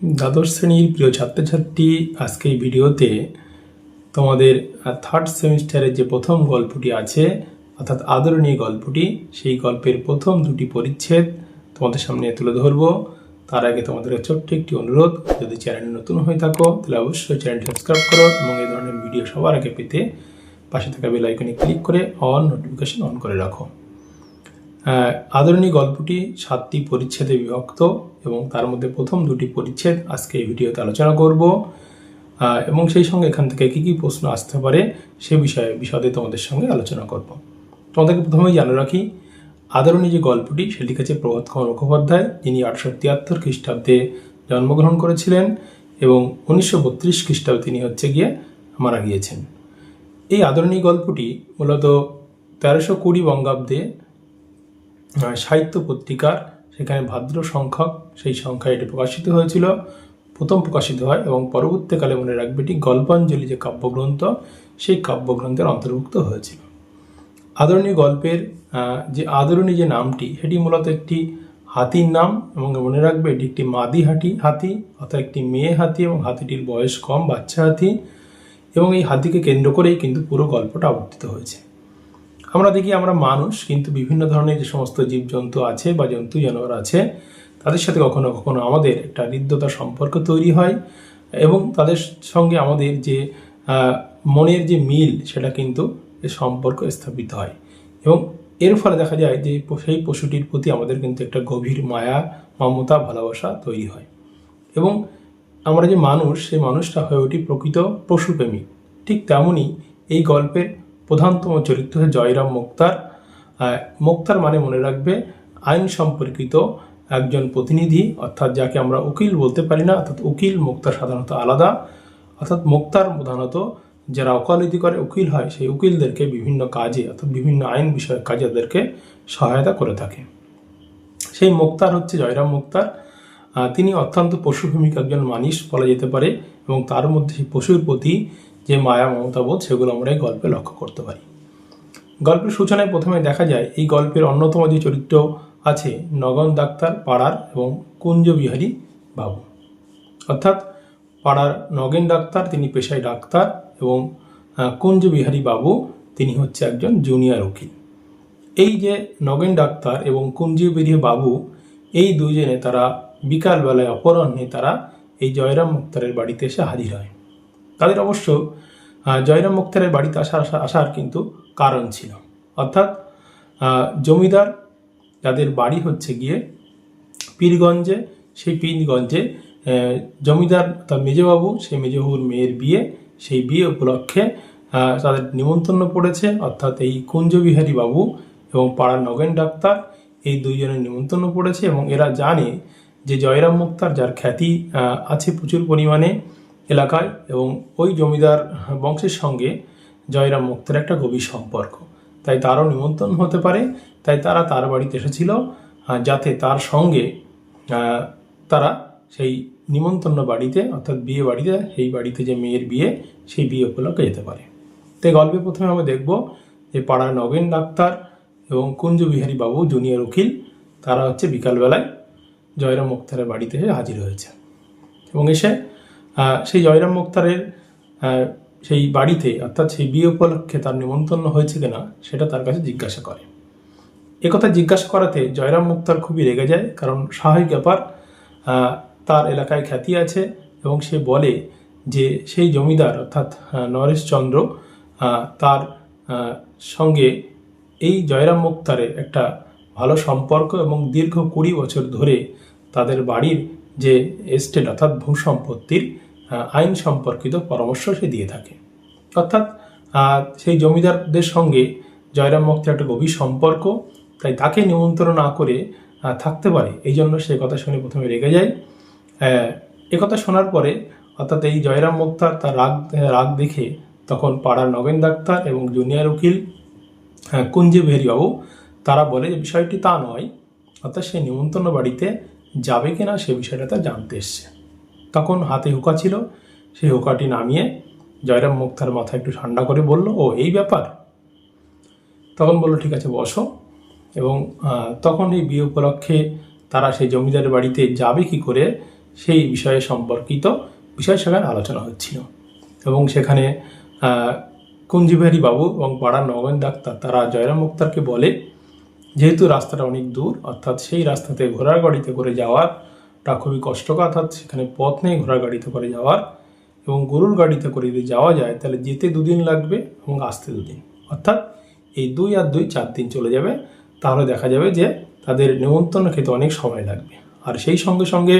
দ্বাদশ শ্রেণির প্রিয় ছাত্রছাত্রী, আজকে এই ভিডিওতে তোমাদের থার্ড সেমিস্টারের যে প্রথম গল্পটি আছে, অর্থাৎ আদরণীয় গল্পটি, সেই গল্পের প্রথম দুটি পরিচ্ছেদ তোমাদের সামনে তুলে ধরবো। তার আগে তোমাদের ছোট্ট একটি অনুরোধ, যদি চ্যানেল নতুন হয়ে থাকো, তাহলে অবশ্যই চ্যানেলটি সাবস্ক্রাইব করো এবং এই ধরনের ভিডিও সবার আগে পেতে পাশে থাকা বেল আইকনে ক্লিক করে অন নোটিফিকেশন অন করে রাখো। আদরণী গল্পটি সাতটি পরিচ্ছেদে বিভক্ত এবং তার মধ্যে প্রথম দুটি পরিচ্ছেদ আজকে এই ভিডিওতে আলোচনা করব। এবং সেই সঙ্গে এখান থেকে কী কী প্রশ্ন আসতে পারে সে বিষয়ে বিশদে তোমাদের সঙ্গে আলোচনা করব। তোমাদেরকে প্রথমেই জানা রাখি, আদরণী যে গল্পটি সেটি লিখেছে প্রভাত কুমার মুখোপাধ্যায়, যিনি আটশো তিয়াত্তর খ্রিস্টাব্দে জন্মগ্রহণ করেছিলেন এবং উনিশশো বত্রিশ খ্রিস্টাব্দে তিনি হচ্ছে গিয়ে মারা গিয়েছেন। এই আদরণী গল্পটি মূলত তেরোশো কুড়ি বঙ্গাব্দে সাহিত্য পত্রিকার সেখানে ভাদ্র সংখ্যক সেই সংখ্যায় এটি প্রকাশিত হয়েছিল। প্রথম প্রকাশিত হয় এবং পরবর্তীকালে মনে রাখবে এটি গল্পাঞ্জলি যে কাব্যগ্রন্থ, সেই কাব্যগ্রন্থের অন্তর্ভুক্ত হয়েছিল। আদরণী গল্পের যে আদরণী যে নামটি, সেটি মূলত একটি হাতির নাম এবং মনে রাখবে এটি একটি মাদি হাতি হাতি অর্থাৎ একটি মেয়ে হাতি এবং হাতিটির বয়স কম বাচ্চা হাতি এবং এই হাতিকে কেন্দ্র করেই কিন্তু পুরো গল্পটা আবর্তিত হয়েছে। আমরা দেখি আমরা মানুষ, কিন্তু বিভিন্ন ধরনের যে সমস্ত জীবজন্তু আছে বা জন্তু, জানোয়ার আছে, তাদের সাথে কখনো কখনো আমাদের একটা হৃদ্যতা সম্পর্ক তৈরি হয় এবং তাদের সঙ্গে আমাদের যে মনের যে মিল, সেটা কিন্তু সম্পর্ক স্থাপিত হয়। এবং এর ফলে দেখা যায় যে সেই পশুটির প্রতি আমাদের কিন্তু একটা গভীর মায়া, মমতা, ভালোবাসা তৈরি হয়। এবং আমরা যে মানুষ, সেই মানুষটা হয়ে ওঠি প্রকৃত পশুপ্রেমী। ঠিক তেমনই এই গল্পের প্রধানতম চরিত্র হচ্ছে জয়রাম মুক্তার। মুক্তার মানে মনে রাখবে আইন সম্পর্কিত একজন প্রতিনিধি, অর্থাৎ যাকে আমরা উকিল বলতে পারি না, অর্থাৎ উকিল মুক্তার সাধারণত আলাদা। অর্থাৎ মুক্তার প্রধানত যারা ওকালতি করে উকিল হয়, সেই উকিলদেরকে বিভিন্ন কাজে, অর্থাৎ বিভিন্ন আইন বিষয়ক কাজে তাদেরকে সহায়তা করে থাকে। সেই মুক্তার হচ্ছে জয়রাম মুক্তার। তিনি অত্যন্ত পশুভূমিক একজন মানুষ বলা যেতে পারে এবং তার মধ্যে সেই পশুর প্রতি যে মায়া মমতাবোধ সেগুলো আমরা এই গল্পে লক্ষ্য করতে পারি। গল্পের সূচনায় প্রথমে দেখা যায় এই গল্পের অন্যতম যে চরিত্র আছে নগন ডাক্তার পাড়ার এবং কুঞ্জ বিহারী বাবু। অর্থাৎ পাড়ার নগেন ডাক্তার তিনি পেশায় ডাক্তার এবং আহ, কুঞ্জ বিহারী বাবু তিনি হচ্ছে একজন জুনিয়র উকিল। এই যে নগেন ডাক্তার এবং কুঞ্জবিহারী বাবু এই দুজনে তারা বিকালবেলায় অপরাহ্নে তারা এই জয়রাম মুক্তারের বাড়িতে এসে হাজির হয়। তাদের অবশ্য জয়রাম মুক্তারের বাড়িতে আসার আসার- কিন্তু কারণ ছিল। অর্থাৎ জমিদার যাদের বাড়ি হচ্ছে গিয়ে পীরগঞ্জে। সেই পীরগঞ্জে জমিদার অর্থাৎ মেজবাবু, সেই মেজবাবুর মেয়ের বিয়ে, সেই বিয়ে উপলক্ষে তাদের নিমন্ত্রণ পড়েছে। অর্থাৎ এই কুঞ্জবিহারী বাবু এবং পাড়ার নগেন ডাক্তার এই দুইজনের নিমন্ত্রণ পড়েছে এবং এরা জানে যে জয়রাম মুক্তার যার খ্যাতি আছে প্রচুর পরিমাণে। এলাকায় এবং ওই জমিদার বংশের সঙ্গে জয়রাম মুক্তের একটা গভীর সম্পর্ক। তাই তারও নিমন্ত্রণ হতে পারে, তাই তারা তার বাড়িতে এসেছিল যাতে তার সঙ্গে তারা সেই নিমন্ত্রণ বাড়িতে, অর্থাৎ বিয়ে বাড়িতে, সেই বাড়িতে যে মেয়ের বিয়ে, সেই বিয়ে উপলক্ষে যেতে পারে। তাই গল্পে প্রথমে আমরা দেখব যে পাড়ার নগেন ডাক্তার এবং কুঞ্জ বিহারী বাবু জুনিয়র উকিল, তারা হচ্ছে বিকালবেলায় জয়রাম মুক্তারের বাড়িতে এসে হাজির হয়েছে এবং এসে সেই জয়রাম মুক্তারের সেই বাড়িতে, অর্থাৎ সেই বিয়ে উপলক্ষে তার নিমন্ত্রণ হয়েছে কিনা, সেটা তার কাছে জিজ্ঞাসা করে। একথা জিজ্ঞাসা করাতে জয়রাম মুক্তার খুবই রেগে যায়, কারণ স্বাভাবিক ব্যাপার তার এলাকায় খ্যাতি আছে এবং সে বলে যে সেই জমিদার, অর্থাৎ নরেশচন্দ্র তার সঙ্গে এই জয়রাম মুক্তারের একটা ভালো সম্পর্ক এবং দীর্ঘ কুড়ি বছর ধরে তাদের বাড়ির যে এস্টেট অর্থাৎ ভূ সম্পত্তির আইন সম্পর্কিত পরামর্শ সে দিয়ে থাকে। অর্থাৎ সেই জমিদারদের সঙ্গে জয়রাম মুক্তের একটা গভীর সম্পর্ক, তাই তাকে নিমন্ত্রণ না করে থাকতে পারে। এই জন্য সে কথা শুনে প্রথমে রেগে যায়। একথা শোনার পরে, অর্থাৎ এই জয়রাম মুক্তার তার রাগ রাগ দেখে তখন পাড়ার নগেন ডাক্তার এবং জুনিয়র উকিল কুঞ্জি বাবু তারা বলে যে বিষয়টি তা নয়। অর্থাৎ সে নিমন্ত্রণ বাড়িতে যাবে কিনা সে বিষয়টা তার জানতে এসছে। তখন হাতে হুকা ছিল সেই হুকাটি নামিয়ে জয়রাম মুক্তার মাথা একটু ঠান্ডা করে বলল, ও, এই ব্যাপার? তখন বলল, ঠিক আছে, বসো। এবং তখন এই বিয়ে উপলক্ষে তারা সেই জমিদারের বাড়িতে যাবে কি করে সেই বিষয়ে সম্পর্কিত বিষয় সেখানে আলোচনা হচ্ছিল। এবং সেখানে কুঞ্জিবিহারী বাবু এবং পাড়ার নগেন ডাক্তার, তারা জয়রাম মুক্তারকে বলে যেহেতু রাস্তাটা অনেক দূর, অর্থাৎ সেই রাস্তাতে ঘোড়ার গাড়িতে করে যাওয়ারটা খুবই কষ্টকর, অর্থাৎ সেখানে পথ নেই ঘোড়ার গাড়িতে করে যাওয়ার এবং গরুর গাড়িতে করে যদি যাওয়া যায়, তাহলে যেতে দুদিন লাগবে এবং আসতে দুদিন। অর্থাৎ এই দুই আর দুই চার দিন চলে যাবে, তাহলে দেখা যাবে যে তাদের নিমন্ত্রণ খেতে অনেক সময় লাগবে। আর সেই সঙ্গে সঙ্গে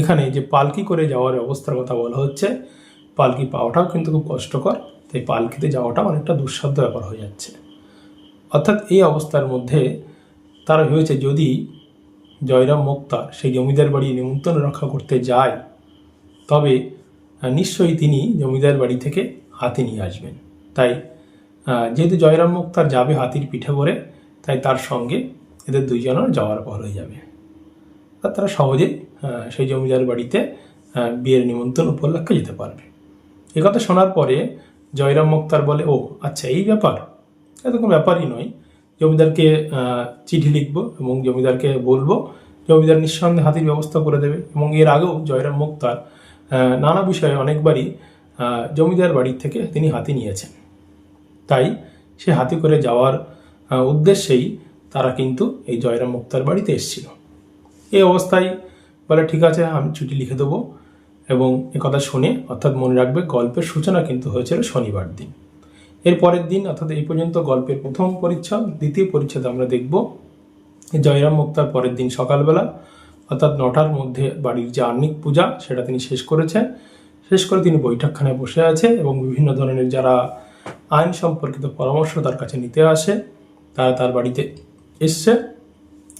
এখানে যে পালকি করে যাওয়ার অবস্থার কথা বলা হচ্ছে, পালকি পাওয়াটাও কিন্তু খুব কষ্টকর, তাই পালকিতে যাওয়াটা অনেকটা দুঃসাধ্য ব্যাপার হয়ে যাচ্ছে। অর্থাৎ এই অবস্থার মধ্যে তারা ভেবেছে যদি জয়রাম মুক্তার সেই জমিদার বাড়ি নিমন্ত্রণ রক্ষা করতে যায় তবে নিশ্চয়ই তিনি জমিদার বাড়ি থেকে হাতি নিয়ে আসবেন। তাই যেহেতু জয়রাম মুক্তার যাবে হাতির পিঠে করে তাই তার সঙ্গে এদের দুইজনের যাওয়ার পর হয়ে যাবে। আর তারা সহজেই আহ, সেই জমিদার বাড়িতে বিয়ের নিমন্ত্রণ উপলক্ষে যেতে পারবে। কথা শোনার পরে জয়রাম মুক্তার বলে ও আচ্ছা এই ব্যাপার? কোনো ব্যাপারই নয়। জমিদারকে চিঠি লিখব এবং জমিদারকে বলব, জমিদার নিঃসন্দেহে হাতির ব্যবস্থা করে দেবে এবং এর আগেও জয়রাম মুক্তার নানা বিষয়ে অনেকবারই জমিদার বাড়ির থেকে তিনি হাতি নিয়েছেন। তাই সে হাতি করে যাওয়ার উদ্দেশ্যেই তারা কিন্তু এই জয়রাম মুক্তার বাড়িতে এসেছিল। এই অবস্থায় বলে, ঠিক আছে, আমি ছুটি লিখে দেবো এবং এ কথা শুনে অর্থাৎ মনে রাখবে, গল্পের সূচনা কিন্তু হয়েছিল শনিবার দিন। এর পরের দিন, অর্থাৎ এই পর্যন্ত গল্পের প্রথম পরিচ্ছদ, দ্বিতীয় পরিচ্ছদ আমরা দেখব। জয়রাম মুক্তার পরের দিন সকালবেলা, অর্থাৎ নটার মধ্যে বাড়ির যে আর্নিক পূজা, সেটা তিনি শেষ করেছেন। শেষ করে তিনি বৈঠকখানায় বসে আছে এবং বিভিন্ন ধরনের যারা আইন সম্পর্কিত পরামর্শ তার কাছে নিতে আসে, তারা তার বাড়িতে এসছে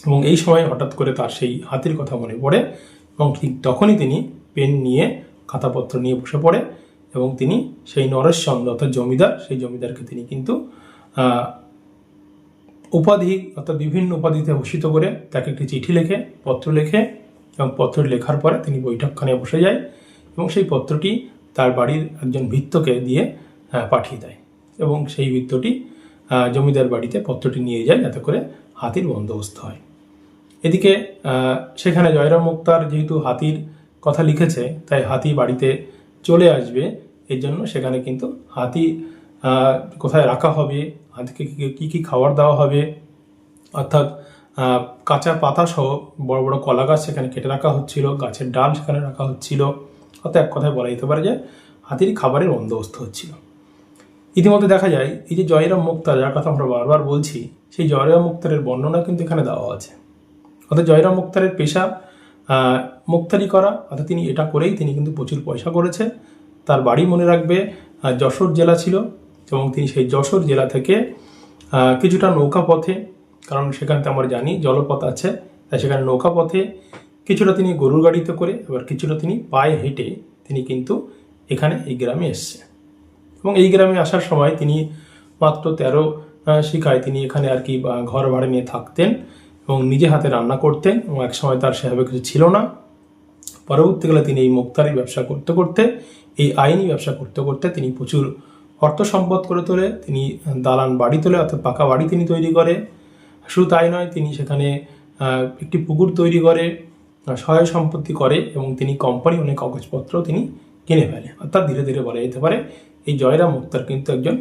এবং এই সময় হঠাৎ করে তার সেই হাতির কথা মনে পড়ে এবং ঠিক তখনই তিনি পেন নিয়ে খাতাপত্র নিয়ে বসে পড়ে। এবং তিনি সেই নরেশচন্দ্র অর্থাৎ জমিদার, সেই জমিদারকে তিনি কিন্তু উপাধি, অর্থাৎ বিভিন্ন উপাধিতে ভূষিত করে তাকে একটি চিঠি লেখে, পত্র লেখে এবং পত্র লেখার পরে তিনি বৈঠকখানে বসে যায় এবং সেই পত্রটি তার বাড়ির একজন ভিত্তকে দিয়ে পাঠিয়ে দেয় এবং সেই ভিত্তটি জমিদার বাড়িতে পত্রটি নিয়ে যায় যাতে করে হাতির বন্দোবস্ত হয়। এদিকে সেখানে জয়রাম মুক্তার যেহেতু হাতির কথা লিখেছে, তাই হাতি বাড়িতে চলে আসবে, এর জন্য সেখানে কিন্তু হাতি কোথায় রাখা হবে, হাতিকে কি- কি খাবার দেওয়া হবে, অর্থাৎ কাঁচা পাতা সহ বড় বড় কলা গাছ সেখানে কেটে রাখা হচ্ছিল, গাছের ডাল সেখানে রাখা হচ্ছিল, অর্থাৎ এক কথায় বলা যেতে পারে যে হাতির খাবারের বন্দোবস্ত হচ্ছিল। ইতিমধ্যে দেখা যায়, এই যে জয়রাম মুক্তার, যার কথা আমরা বারবার বলছি, সেই জয়রাম মুক্তারের বর্ণনা কিন্তু এখানে দেওয়া আছে। অর্থাৎ জয়রাম মুক্তারের পেশা মুক্তারি করা, অর্থাৎ তিনি এটা করেই তিনি কিন্তু প্রচুর পয়সা করেছে তার বাড়ি মনে রাখবে যশোর জেলা ছিল, এবং তিনি সেই যশোর জেলা থেকে কিছুটা নৌকা পথে, কারণ সেখানে আমরা জানি জলপথ আছে, তাই সেখানে নৌকা পথে কিছুটা তিনি গরুর গাড়িতে করে এবার কিছুটা তিনি পায়ে হেঁটে তিনি কিন্তু এখানে এই গ্রামে এসছে এবং এই গ্রামে আসার সময় তিনি মাত্র তেরো শিখায় তিনি এখানে আর কি ঘর ভাড়া নিয়ে থাকতেন। এবং নিজে হাতে রান্না করতেন এবং এক সময় তার সেভাবে কিছু ছিল না। পরবর্তীকালে তিনি এই মুক্তারি ব্যবসা করতে করতে, এই আইনি ব্যবসা করতে করতে তিনি প্রচুর অর্থ সম্পদ করে তোলে। তিনি দালান বাড়ি তোলে, অর্থাৎ পাকা বাড়ি তিনি তৈরি করে। শুধু তাই নয়, তিনি সেখানে একটি পুকুর তৈরি করে সহায় সম্পত্তি করে এবং তিনি কোম্পানি অনেক কাগজপত্র তিনি কিনে ফেলে। অর্থাৎ ধীরে ধীরে বলা যেতে পারে, এই জয়রাম মুক্তার কিন্তু একজন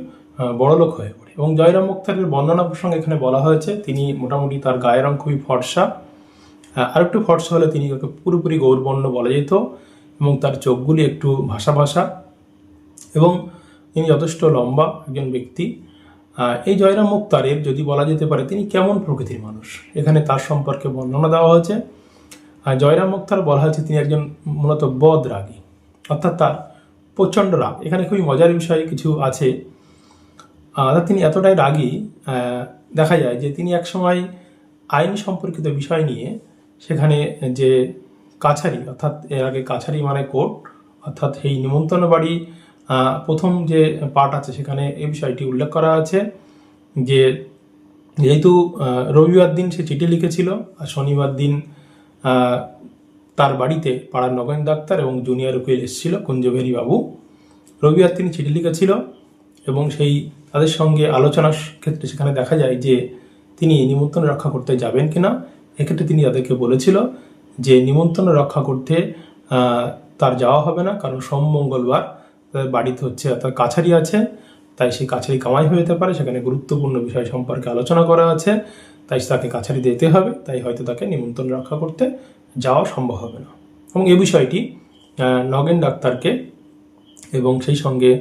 বড়লোক হয়ে পড়ে। এবং জয়রাম মুক্তারের বর্ণনা প্রসঙ্গে এখানে বলা হয়েছে তিনি মোটামুটি তার গায়ের রং খুবই ফর্সা। আহ, আরেকটু ফর্সা হলে তিনি পুরোপুরি গৌরবর্ণ বলা যেত এবং তার চোখগুলি একটু ভাসা ভাসা এবং তিনি যথেষ্ট লম্বা একজন ব্যক্তি। এই জয়রাম মুক্তারের যদি বলা যেতে পারে তিনি কেমন প্রকৃতির মানুষ? এখানে তার সম্পর্কে বর্ণনা দেওয়া হয়েছে। আর জয়রাম মুক্তার বলা হয়েছে তিনি একজন মূলত বদ রাগী অর্থাৎ তার প্রচণ্ড রাগ। এখানে খুবই মজার বিষয় কিছু আছে। অর্থাৎ তিনি এতটাই রাগী দেখা যায় যে তিনি একসময় আইন সম্পর্কিত বিষয় নিয়ে সেখানে যে কাছারি, অর্থাৎ এর আগে কাছারি মানে কোর্ট, অর্থাৎ এই নিমন্ত্রণ বাড়ি প্রথম যে পার্ট আছে সেখানে এই বিষয়টি উল্লেখ করা আছে যে যেহেতু রবিবার দিন সে চিঠি লিখেছিল আর শনিবার দিন তার বাড়িতে পাড়ার নগেন ডাক্তার এবং জুনিয়র উকিল এসেছিল কুঞ্জভেরি বাবু রবিবার তিনি চিঠি লিখেছিল এবং সেই তাদের সঙ্গে আলোচনার ক্ষেত্রে সেখানে দেখা যায় যে তিনি নিমন্ত্রণ রক্ষা করতে যাবেন কিনা, এক্ষেত্রে তিনি তাদেরকে বলেছিল যে নিমন্ত্রণ রক্ষা করতে তার যাওয়া হবে না, কারণ সোম মঙ্গলবার তাদের বাড়িতে হচ্ছে অর্থাৎ কাছারি আছে, তাই সেই কাছারি কামাই হয়ে যেতে পারে, সেখানে গুরুত্বপূর্ণ বিষয় সম্পর্কে আলোচনা করা আছে, তাই তাকে কাছারি দিতে হবে, তাই হয়তো তাকে নিমন্ত্রণ রক্ষা করতে যাওয়া সম্ভব হবে না। এবং এ বিষয়টি নগেন ডাক্তারকে এবং সেই সঙ্গে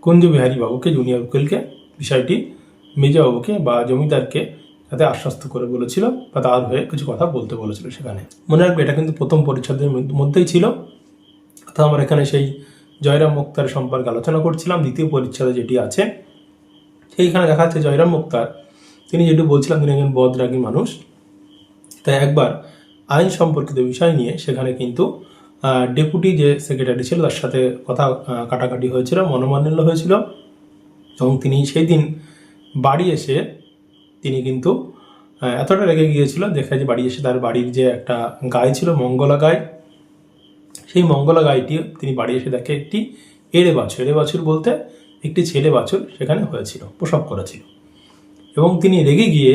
কুঞ্জবিহারী বাবুকে জুনিয়র উকিলকে, বিষয়টি মেজবাবুকে বা জমিদারকে তাতে আশ্বস্ত করে বলেছিল বা তার হয়ে কিছু কথা বলতে বলেছিল সেখানে। মনে রাখবে, এটা কিন্তু প্রথম পরিচ্ছদের মধ্য- মধ্যেই ছিল। অর্থাৎ আমরা এখানে সেই জয়রাম মুক্তার সম্পর্কে আলোচনা করছিলাম, দ্বিতীয় পরিচ্ছদে যেটি আছে। সেইখানে দেখা যাচ্ছে জয়রাম মুক্তার, তিনি যেটি বলছিলাম তিনি একজন বদরাগী মানুষ। তাই একবার আইন সম্পর্কিত বিষয় নিয়ে সেখানে কিন্তু ডেপুটি যে সেক্রেটারি ছিল তার সাথে কথা কাটাকাটি হয়েছিল, মনোমালিন্য হয়েছিল। এবং তিনি সেই দিন বাড়ি এসে তিনি কিন্তু এতটা রেগে গিয়েছিল, দেখা যে বাড়ি এসে তার বাড়ির যে একটা গায়ে ছিল, মঙ্গলা গায়ে সেই মঙ্গলা গাইটি তিনি বাড়ি এসে দেখে একটি এড়ে বাছুর এড়ে বাছুর বলতে একটি ছেলে বাছুর সেখানে হয়েছিল, প্রসব করেছিল। এবং তিনি রেগে গিয়ে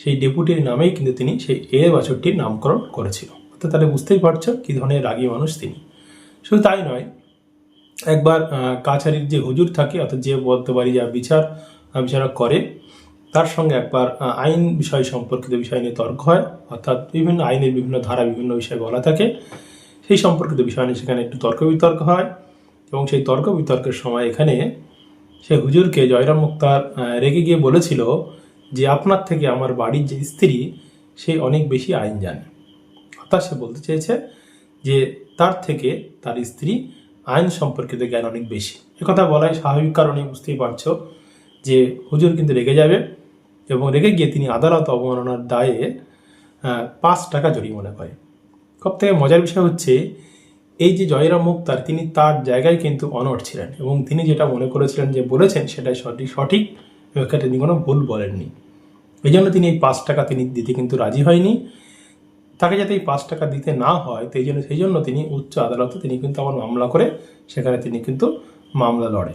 সেই ডেপুটির নামেই কিন্তু তিনি সেই এড়ে বাছুরটির নামকরণ করেছিল। অর্থাৎ তাহলে বুঝতেই পারছ কী ধরনের রাগী মানুষ তিনি। শুধু তাই নয়, একবার কাছারির যে হুজুর থাকে, অর্থাৎ যে পারি যা বিচার বিচারক করে, তার সঙ্গে একবার আইন বিষয় সম্পর্কিত বিষয় নিয়ে তর্ক হয়, অর্থাৎ বিভিন্ন আইনের বিভিন্ন ধারা, বিভিন্ন বিষয় বলা থাকে, সেই সম্পর্কিত বিষয় নিয়ে সেখানে একটু তর্ক বিতর্ক হয় এবং সেই তর্ক বিতর্কের সময় এখানে সে হুজুরকে জয়রাম মুক্তার রেগে গিয়ে বলেছিল যে, আপনার থেকে আমার বাড়ির যে স্ত্রী, সে অনেক বেশি আইন জানে অর্থাৎ সে বলতে চেয়েছে যে তার থেকে তার স্ত্রী আইন সম্পর্কিত জ্ঞান অনেক বেশি। একথা বলাই স্বাভাবিক কারণে বুঝতেই পারছ যে হুজুর কিন্তু রেগে যাবে এবং রেগে গিয়ে তিনি আদালত অবমাননার দায়ে পাঁচ টাকা জরিমানা করে। সব থেকে মজার বিষয় হচ্ছে এই যে জয়রাম মুক্তার, তিনি তার জায়গায় কিন্তু অনড় ছিলেন এবং তিনি যেটা মনে করেছিলেন যে বলেছেন সেটাই সঠিক সঠিক এবং তিনি কোনো ভুল বলেননি। এই জন্য তিনি এই পাঁচ টাকা তিনি দিতে কিন্তু রাজি হয়নি। তাকে যাতে এই পাঁচ টাকা দিতে না হয় সেই জন্য সেই জন্য তিনি উচ্চ আদালতে তিনি কিন্তু আবার মামলা করে, সেখানে তিনি কিন্তু মামলা লড়ে।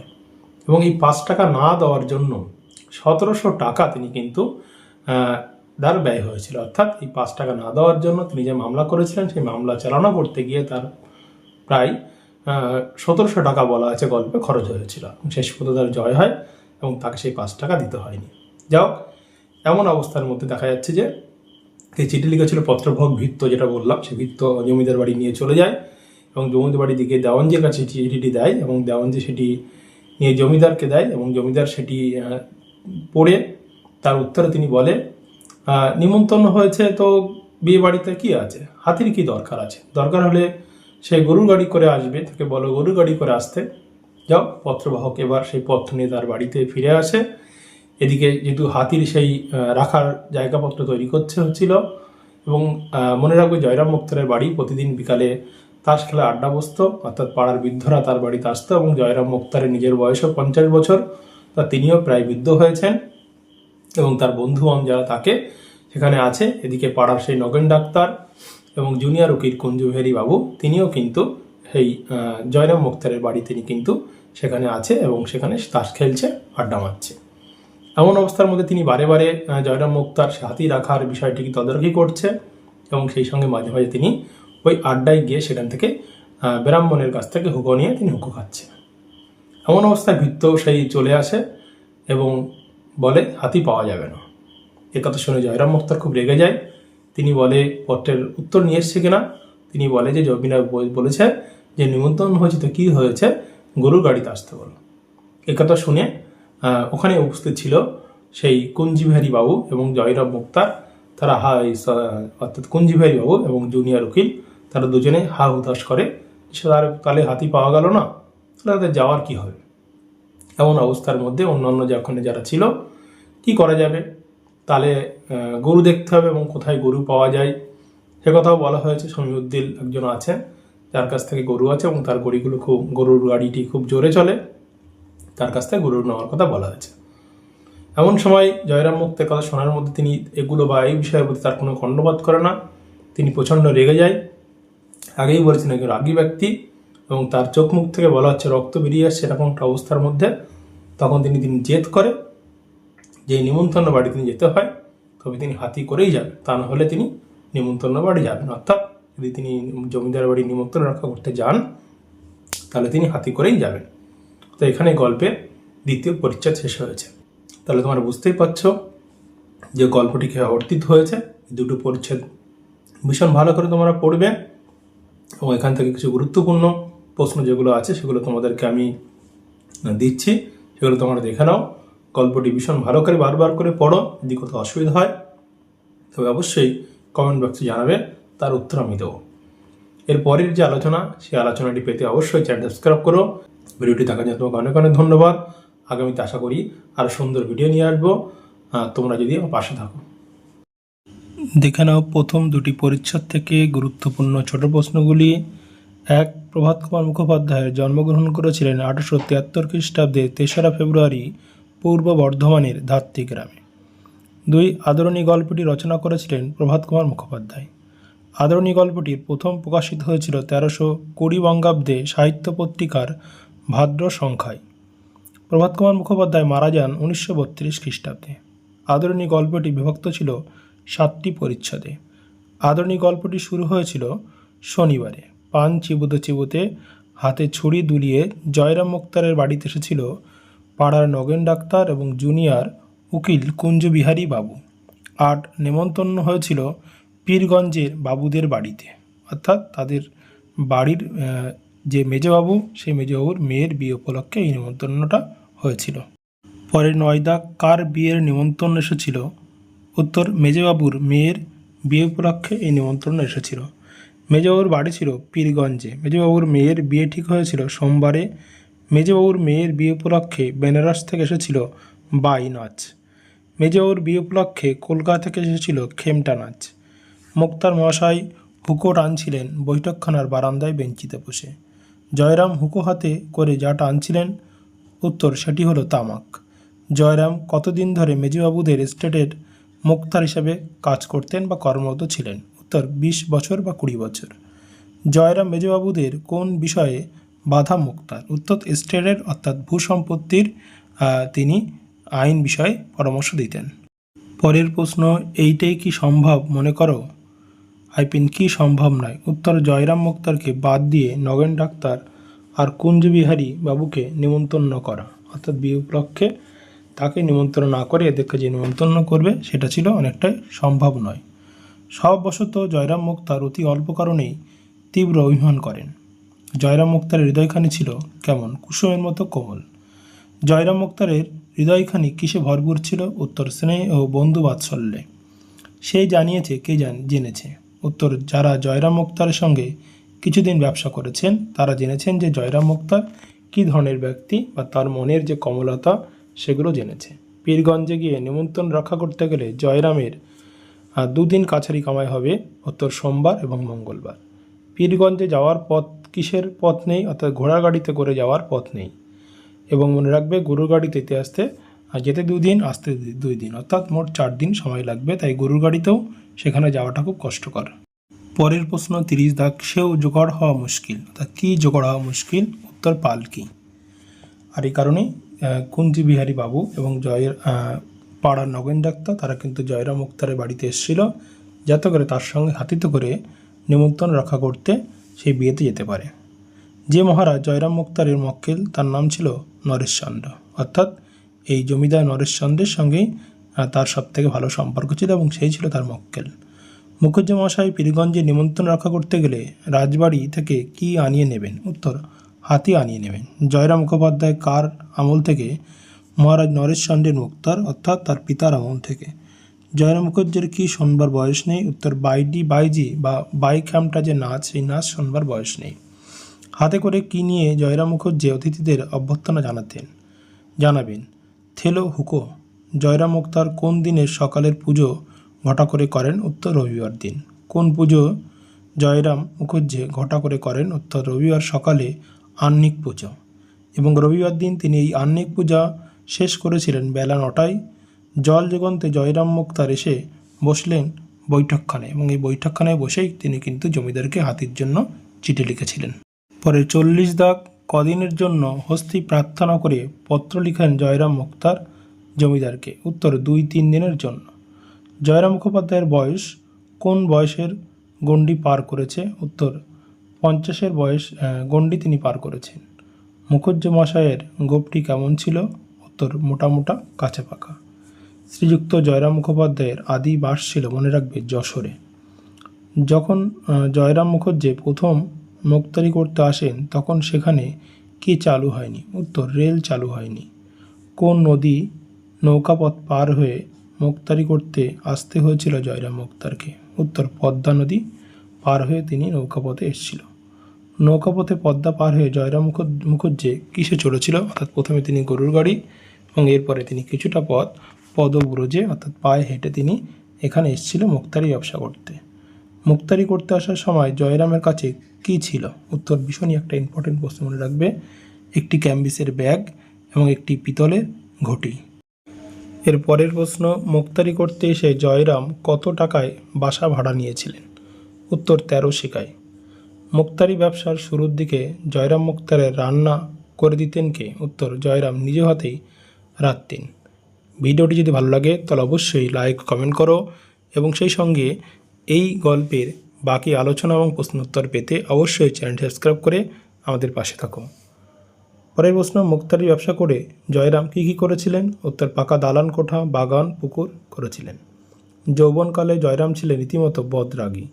এবং এই পাঁচ টাকা না দেওয়ার জন্য সতেরোশো টাকা তিনি কিন্তু তার ব্যয় হয়েছিল। অর্থাৎ এই পাঁচ টাকা না দেওয়ার জন্য তিনি যে মামলা করেছিলেন, সেই মামলা চালানো করতে গিয়ে তার প্রায় সতেরোশো টাকা বলা আছে গল্পে খরচ হয়েছিল। শেষ পর্যন্ত তার জয় হয় এবং তাকে সেই পাঁচ টাকা দিতে হয়নি। যাও এমন অবস্থার মধ্যে দেখা যাচ্ছে যে এই চিঠি লিখেছিল পত্রভোগ ভিত্ত যেটা বললাম, সে ভিত্ত জমিদার বাড়ি নিয়ে চলে যায় এবং জমিদার বাড়ি দিকে দেওয়ানজির কাছে চিঠিটি দেয় এবং দেওয়ানজি সেটি নিয়ে জমিদারকে দেয় এবং জমিদার সেটি পড়ে। তার উত্তরে তিনি বলে নিমন্ত্রণ হয়েছে তো বিয়ে বাড়িতে কি আছে? হাতির কি দরকার আছে? দরকার হলে সে গরুর গাড়ি করে আসবে। তাকে বলো গরুর গাড়ি করে আসতে। যাও, পত্রবাহক এবার সেই পত্র নিয়ে তার বাড়িতে ফিরে আসে। এদিকে যেহেতু হাতির সেই রাখার জায়গাপত্র তৈরি করছে হচ্ছিল এবং মনে রাখবে জয়রাম মুক্তারের বাড়ি প্রতিদিন বিকালে তাস খেলা আড্ডা বসতো, অর্থাৎ পাড়ার বৃদ্ধরা তার বাড়িতে আসতো এবং জয়রাম মুক্তারের নিজের বয়সও পঞ্চাশ বছর, তা তিনিও প্রায় বৃদ্ধ হয়েছেন এবং তার বন্ধু বান্ধব যারা থাকে সেখানে আছে, এদিকে পাড়ার সেই নগেন ডাক্তার এবং জুনিয়র উকিল কুঞ্জুভেরি বাবু, তিনিও কিন্তু সেই জয়রাম মুক্তারের বাড়ি তিনি কিন্তু সেখানে আছে এবং সেখানে তাস খেলছে, আড্ডা মারছে। এমন অবস্থার মধ্যে তিনি বারে বারে জয়রাম মুক্তার হাতি রাখার বিষয়টিকে তদারকি করছে এবং সেই সঙ্গে মাঝে মাঝে তিনি ওই আড্ডায় গিয়ে সেখান থেকে ব্রাহ্মণের কাছ থেকে হুকো নিয়ে তিনি হুকো খাচ্ছেন। এমন অবস্থায় ভিত্ত সেই চলে আসে এবং বলে হাতি পাওয়া যাবে না। এ কথা শুনে জয়রাম মুক্তার খুব রেগে যায়। তিনি বলে, পত্রের উত্তর নিয়ে এসছে কিনা? তিনি বলে যে জমিনা বল- বলেছে যে, নিমন্ত্রণ হয়েছে তো কী হয়েছে? গরুর গাড়িতে আসতে বলো। এ কথা শুনে ওখানে উপস্থিত ছিল সেই কুঞ্জিভারি বাবু এবং জয়রাম মুক্তার, তারা হা অর্থাৎ কুঞ্জিভারি বাবু এবং জুনিয়র উকিল, তারা দুজনে হা হুতাশ করে, সে আর তাহলে হাতি পাওয়া গেল না, তাহলে তাদের যাওয়ার কি হবে? এমন অবস্থার মধ্যে অন্যান্য যে ওখানে যারা ছিল, কি করা যাবে? তাহলে গরু দেখতে হবে এবং কোথায় গরু পাওয়া যায়? সে কথাও বলা হয়েছে সমীউদ্দিন একজন আছে যার কাছ থেকে গরু আছে এবং তার গড়িগুলো খুব, গরুর গাড়িটি খুব জোরে চলে। তার কাছ থেকে গরু নেওয়ার কথা বলা হয়েছে। এমন সময় জয়রাম মুক্তের কথা শোনার মধ্যে তিনি এগুলো বা এই বিষয়ের প্রতি তার কোনো খণ্ডবাদ করে না। তিনি প্রচণ্ড রেগে যায়। আগেই বলেছেন একজন রাগী ব্যক্তি এবং তার চোখ মুখ থেকে বলা হচ্ছে রক্ত বেরিয়ে আসছে এরকম একটা অবস্থার মধ্যে। তখন তিনি তিনি জেদ করে যে নিমন্ত্রণ বাড়ি তিনি যেতে হয়, তবে তিনি হাতি করেই যাবেন তা না হলে তিনি নিমন্ত্রণ বাড়ি যাবেন। অর্থাৎ যদি তিনি জমিদার বাড়ি নিমন্ত্রণ রক্ষা করতে যান, তাহলে তিনি হাতি করেই যাবেন। তো এখানে গল্পের দ্বিতীয় পরিচ্ছেদ শেষ হয়েছে। তাহলে তোমরা বুঝতেই পারছ যে গল্পটি কীভাবে অর্থিত হয়েছে। দুটো পরিচ্ছেদ ভীষণ ভালো করে তোমরা পড়বে এবং এখান থেকে কিছু গুরুত্বপূর্ণ প্রশ্ন যেগুলো আছে সেগুলো তোমাদেরকে আমি দিচ্ছি, সেগুলো তোমরা দেখে নাও। গল্পটি ভীষণ ভালো করে বারবার করে পড়ো, যদি কোথাও অসুবিধা হয়, তবে অবশ্যই কমেন্ট বক্সে জানাবে, তার উত্তর আমি দেবো। এর পরের যে আলোচনা, সেই আলোচনাটি পেতে অবশ্যই চ্যানেল সাবস্ক্রাইব করো। ভিডিওটি দেখার জন্য তোমাকে অনেক অনেক ধন্যবাদ। আগামীতে আশা করি আরও সুন্দর ভিডিও নিয়ে আসব। তোমরা যদি আমার পাশে থাকো। দেখে নাও, প্রথম দুটি পরিচ্ছদ থেকে গুরুত্বপূর্ণ ছোট প্রশ্নগুলি। এক, প্রভাত কুমার মুখোপাধ্যায় জন্মগ্রহণ করেছিলেন আঠারোশো তিয়াত্তর খ্রিস্টাব্দে তেসরা ফেব্রুয়ারি, পূর্ব বর্ধমানের ধাত্রী গ্রামে। দুই, আদরণী গল্পটি রচনা করেছিলেন প্রভাত কুমার মুখোপাধ্যায়। আদরণী গল্পটির প্রথম প্রকাশিত হয়েছিল তেরোশো কুড়ি বঙ্গাব্দে সাহিত্য পত্রিকার ভাদ্র সংখ্যায়। প্রভাত কুমার মুখোপাধ্যায় মারা যান উনিশশো বত্রিশ খ্রিস্টাব্দে। আদরণী গল্পটি বিভক্ত ছিল সাতটি পরিচ্ছদে। আদরণী গল্পটি শুরু হয়েছিল শনিবারে। পান চিবুতে চিবুতে হাতে ছুরি দুলিয়ে জয়রাম মুক্তারের বাড়িতে এসেছিল পাড়ার নগেন ডাক্তার এবং জুনিয়র উকিল কুঞ্জবিহারী বাবু। আট নেমন্তন্ন হয়েছিল পীরগঞ্জের বাবুদের বাড়িতে। অর্থাৎ তাদের বাড়ির মেজবাবু, সেই মেজবাবুর মেয়ের বিয়ে উপলক্ষে এই নেমন্তন্নটা হয়েছিল। পরে নয়দা কার বিয়ের নিমন্ত্রণ এসেছিল? উত্তর, মেজবাবুর মেয়ের বিয়ে উপলক্ষে এই নিমন্ত্রণ এসেছিল। মেজবাবুর বাড়ি ছিল পীরগঞ্জে। মেজবাবুর মেয়ের বিয়ে ঠিক হয়েছিল সোমবারে। মেজবাবুর মেয়ের বিয়ে উপলক্ষে বেনারস থেকে এসেছিল বাই নাচ মেজবাবুর বিয়ে উপলক্ষে কলকাতা থেকে এসেছিল খেমটা নাচ মুক্তার মহাশয় হুকো টানছিলেন বৈঠকখানার বারান্দায় বেঞ্চিতে বসে। জয়রাম হুকো হাতে করে যা টানছিলেন উত্তর সেটি হলো তামাক। জয়রাম কতদিন ধরে মেজবাবুদের এস্টেটের মুক্তার হিসাবে কাজ করতেন বা কর্মরত ছিলেন? উত্তর বিশ বছর বা কুড়ি বছর। জয়রাম মেজবাবুদের কোন বিষয়ে বাধা মুক্তার? উত্তর এস্টেটের অর্থাৎ ভূসম্পত্তির আহ, তিনি আইন বিষয়ে পরামর্শ দিতেন। পরের প্রশ্ন এইটাই কি সম্ভব মনে করো? আইপিন কি সম্ভব নয়। উত্তর, জয়রাম মুক্তারকে বাদ দিয়ে নগেন ডাক্তার আর কুঞ্জবিহারী বাবুকে নিমন্ত্রণ করা। অর্থাৎ বিয়ে উপলক্ষে তাকে নিমন্ত্রণ না করে এদেরকে যে নিমন্ত্রণ করবে, সেটা ছিল অনেকটাই সম্ভব নয়। সববশত জয়রাম মুক্তার অতি অল্প কারণেই তীব্র অভিমান করেন। জয়রাম মুক্তারের হৃদয়খানি ছিল কেমন? কুসুমের মতো কোমল। জয়রাম মুক্তারের হৃদয়খানি কিসে ভরপুর ছিল? উত্তর, স্নেহ ও বন্ধু বাৎসল্যে সে জানিয়েছে, কে জান, জেনেছে। উত্তর যারা জয়রাম মুক্তারের সঙ্গে কিছুদিন ব্যবসা করেছেন, তারা জেনেছেন যে জয়রাম মুক্তার কী ধরনের ব্যক্তি বা তার মনের যে কমলতা, সেগুলো জেনেছে। পীরগঞ্জে গিয়ে নিমন্ত্রণ রক্ষা করতে গেলে জয়রামের দুদিন কাছারি কামাই হবে, উত্তর সোমবার এবং মঙ্গলবার। পীরগঞ্জে যাওয়ার পথ কিসের পথ নেই, অর্থাৎ ঘোড়ার গাড়িতে করে যাওয়ার পথ নেই। এবং মনে রাখবে, গরুর গাড়িতে আসতে আর যেতে দুদিন আসতে দুই দিন। অর্থাৎ মোট চার দিন সময় লাগবে তাই গরুর গাড়িতেও সেখানে যাওয়াটা খুব কষ্টকর। পরের প্রশ্ন তিরিশ দাগ সেও জোগাড় হওয়া মুশকিল। অর্থাৎ কী জোগাড় হওয়া মুশকিল? উত্তর পালকি। আর এই কারণেই আহ, কুঞ্জি বিহারী বাবু এবং জয়ের পাড়ার নগেন ডাক্তার তারা কিন্তু জয়রাম মুক্তারের বাড়িতে এসেছিল যাতে করে তার সঙ্গে হাতিতে করে নিমন্ত্রণ রক্ষা করতে সেই বিয়েতে যেতে পারে। যে মহারাজ জয়রাম মুক্তারের মক্কেল তার নাম ছিল নরেশ চন্দ্র। অর্থাৎ এই জমিদার নরেশচন্দ্রের সঙ্গেই তার সব থেকে ভালো সম্পর্ক ছিল এবং সেই ছিল তার মক্কেল। মুখুজ্জ মশাই পীরগঞ্জে নিমন্ত্রণ রক্ষা করতে গেলে রাজবাড়ি থেকে কি আনিয়ে নেবেন? উত্তর, হাতি আনিয়ে নেবেন। জয়রাম মুখোপাধ্যায় কার আমল থেকে? মহারাজ নরেশচন্দ্রের মুক্তার, অর্থাৎ তার পিতার আমল থেকে। জয়রাম মুখুজ্জের কি শোনবার বয়স নেই? উত্তর, বাইডি, বাইজি বা বাই ক্যাম্পটা যে নাচ, সেই নাচ শোনবার বয়স নেই। হাতে করে কি নিয়ে জয়রাম মুখুজ্জে অতিথিদের অভ্যর্থনা জানাতেন? জানাবেন থেলো হুকো জয়রাম মুক্তার কোন দিনের সকালের পুজো ঘটা করে করেন উত্তর রবিবার দিন? কোন পুজো? জয়রাম মুখুজ্জে ঘটা করে করেন উত্তর রবিবার সকালে আহ্নিক পুজো। এবং রবিবার দিন তিনি এই আহ্নিক পূজা শেষ করেছিলেন বেলা নটায়। জল যুগন্তে জয়রাম মুক্তার এসে বসলেন বৈঠকখানে এবং এই বৈঠকখানায় বসেই তিনি কিন্তু জমিদারকে হাতির জন্য চিঠি লিখেছিলেন। পরে চল্লিশ দাগ কদিনের জন্য হস্তি প্রার্থনা করে পত্র লিখেন জয়রাম মুক্তার জমিদারকে। উত্তর, দুই তিন দিনের জন্য। জয়রাম মুখোপাধ্যায়ের বয়স কোন বয়সের গণ্ডি পার করেছে? উত্তর, পঞ্চাশের বয়স গণ্ডি তিনি পার করেছেন। মুখুজ্জ মশায়ের গোপটি কেমন ছিল? উত্তর মোটা মোটা কাঁচা পাকা শ্রীযুক্ত জয়রাম মুখোপাধ্যায়ের আদি বাস ছিল মনে রাখবে যশোরে। যখন জয়রাম মুখুজ্জে প্রথম মুক্তারি করতে আসেন, তখন সেখানে কি চালু হয়নি? উত্তর, রেল চালু হয়নি। কোন নদী নৌকাপথ পার হয়ে মুক্তারি করতে আসতে হয়েছিল জয়রাম মুক্তারকে? উত্তর, পদ্মা নদী পার হয়ে তিনি নৌকাপথে এসেছিল। নৌকাপথে পদ্মা পার হয়ে জয়রাম মুখুজ্জে কিসে চলেছিল অর্থাৎ প্রথমে তিনি গরুর গাড়ি এবং এরপরে তিনি কিছুটা পথ পদব্রজে, অর্থাৎ পায়ে হেঁটে তিনি এখানে এসেছিল মুক্তারি ব্যবসা করতে। মুক্তারি করতে আসার সময় জয়রামের কাছে কি ছিল? উত্তর ভীষণই একটা ইম্পর্টেন্ট প্রশ্ন মনে রাখবে। একটি ক্যাম্বিসের ব্যাগ এবং একটি পিতলের ঘটি। এর পরের প্রশ্ন, মুক্তারি করতে এসে জয়রাম কত টাকায় বাসা ভাড়া নিয়েছিলেন? উত্তর, তেরো শিকায়। মুক্তারি ব্যবসার শুরুর দিকে জয়রাম মুক্তারের রান্না করে দিতেন কে? উত্তর, জয়রাম নিজ হাতেই রাখতেন ভিডিওটি যদি ভালো লাগে, তাহলে অবশ্যই লাইক কমেন্ট করো। এবং সেই সঙ্গে এই গল্পের বাকি আলোচনা এবং প্রশ্নোত্তর পেতে অবশ্যই চ্যানেলটি সাবস্ক্রাইব করে আমাদের পাশে থাকো পরের প্রশ্ন, মুক্তারি ব্যবসা করে জয়রাম কী কী করেছিলেন? উত্তর, পাকা দালান কোঠা, বাগান, পুকুর করেছিলেন। যৌবনকালে জয়রাম ছিলেন রীতিমতো বদরাগী।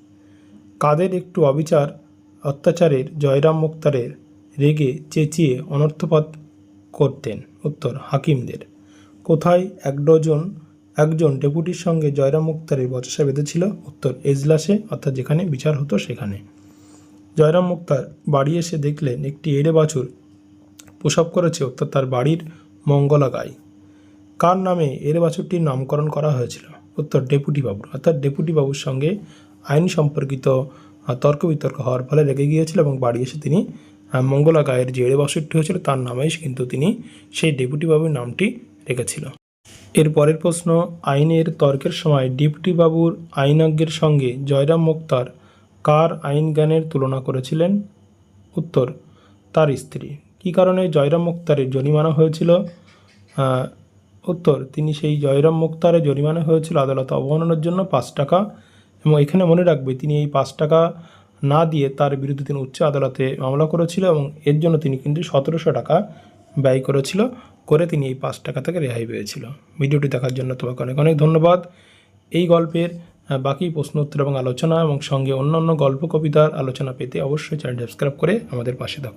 কাদের একটু অবিচার, অত্যাচারের জয়রাম মুক্তারের রেগে চেঁচিয়ে অনর্থপাত করতেন? উত্তর, হাকিমদের। কোথায় এক ডজন একজন ডেপুটির সঙ্গে জয়রাম মুক্তারের বচসা বেঁধেছিল উত্তর এজলাসে, অর্থাৎ যেখানে বিচার হতো সেখানে। জয়রাম মুক্তার বাড়ি এসে দেখলেন একটি এড়ে বাছুর প্রসব করেছে, অর্থাৎ তার বাড়ির মঙ্গলা গাই। কার নামে এড়ে বাছুরটির নামকরণ করা হয়েছিল? উত্তর ডেপুটি বাবুর অর্থাৎ ডেপুটি বাবুর সঙ্গে আইন সম্পর্কিত তর্ক বিতর্ক হওয়ার ফলে রেগে গিয়েছিল এবং বাড়ি এসে তিনি মঙ্গলা গায়ের যে এড়ে বাছুরটি হয়েছিল তার নামেই কিন্তু তিনি সেই ডেপুটি বাবুর নামটি রেখেছিল। এর পরের প্রশ্ন, আইনের তর্কের সময় ডিপটি বাবুর আইনজ্ঞের সঙ্গে জয়রাম মুক্তার কার আইন জ্ঞানের তুলনা করেছিলেন? উত্তর, তার স্ত্রী। কী কারণে জয়রাম মুক্তারের জরিমানা হয়েছিল? উত্তর, তিনি সেই জয়রাম মুক্তারের জরিমানা হয়েছিল আদালত অবমাননার জন্য পাঁচ টাকা এবং এখানে মনে রাখবে, তিনি এই পাঁচ টাকা না দিয়ে তার বিরুদ্ধে তিনি উচ্চ আদালতে মামলা করেছিল এবং এর জন্য তিনি কিন্তু সতেরোশো টাকা ব্যয় করেছিল। করে তিনি এই পাঁচ টাকা থেকে রেহাই পেয়েছিল। ভিডিওটি দেখার জন্য তোমাকে অনেক অনেক ধন্যবাদ। এই গল্পের বাকি প্রশ্ন উত্তর এবং আলোচনা এবং সঙ্গে অন্যান্য গল্প, কবিতার আলোচনা পেতে অবশ্যই চ্যানেল সাবস্ক্রাইব করে আমাদের পাশে থাকুন।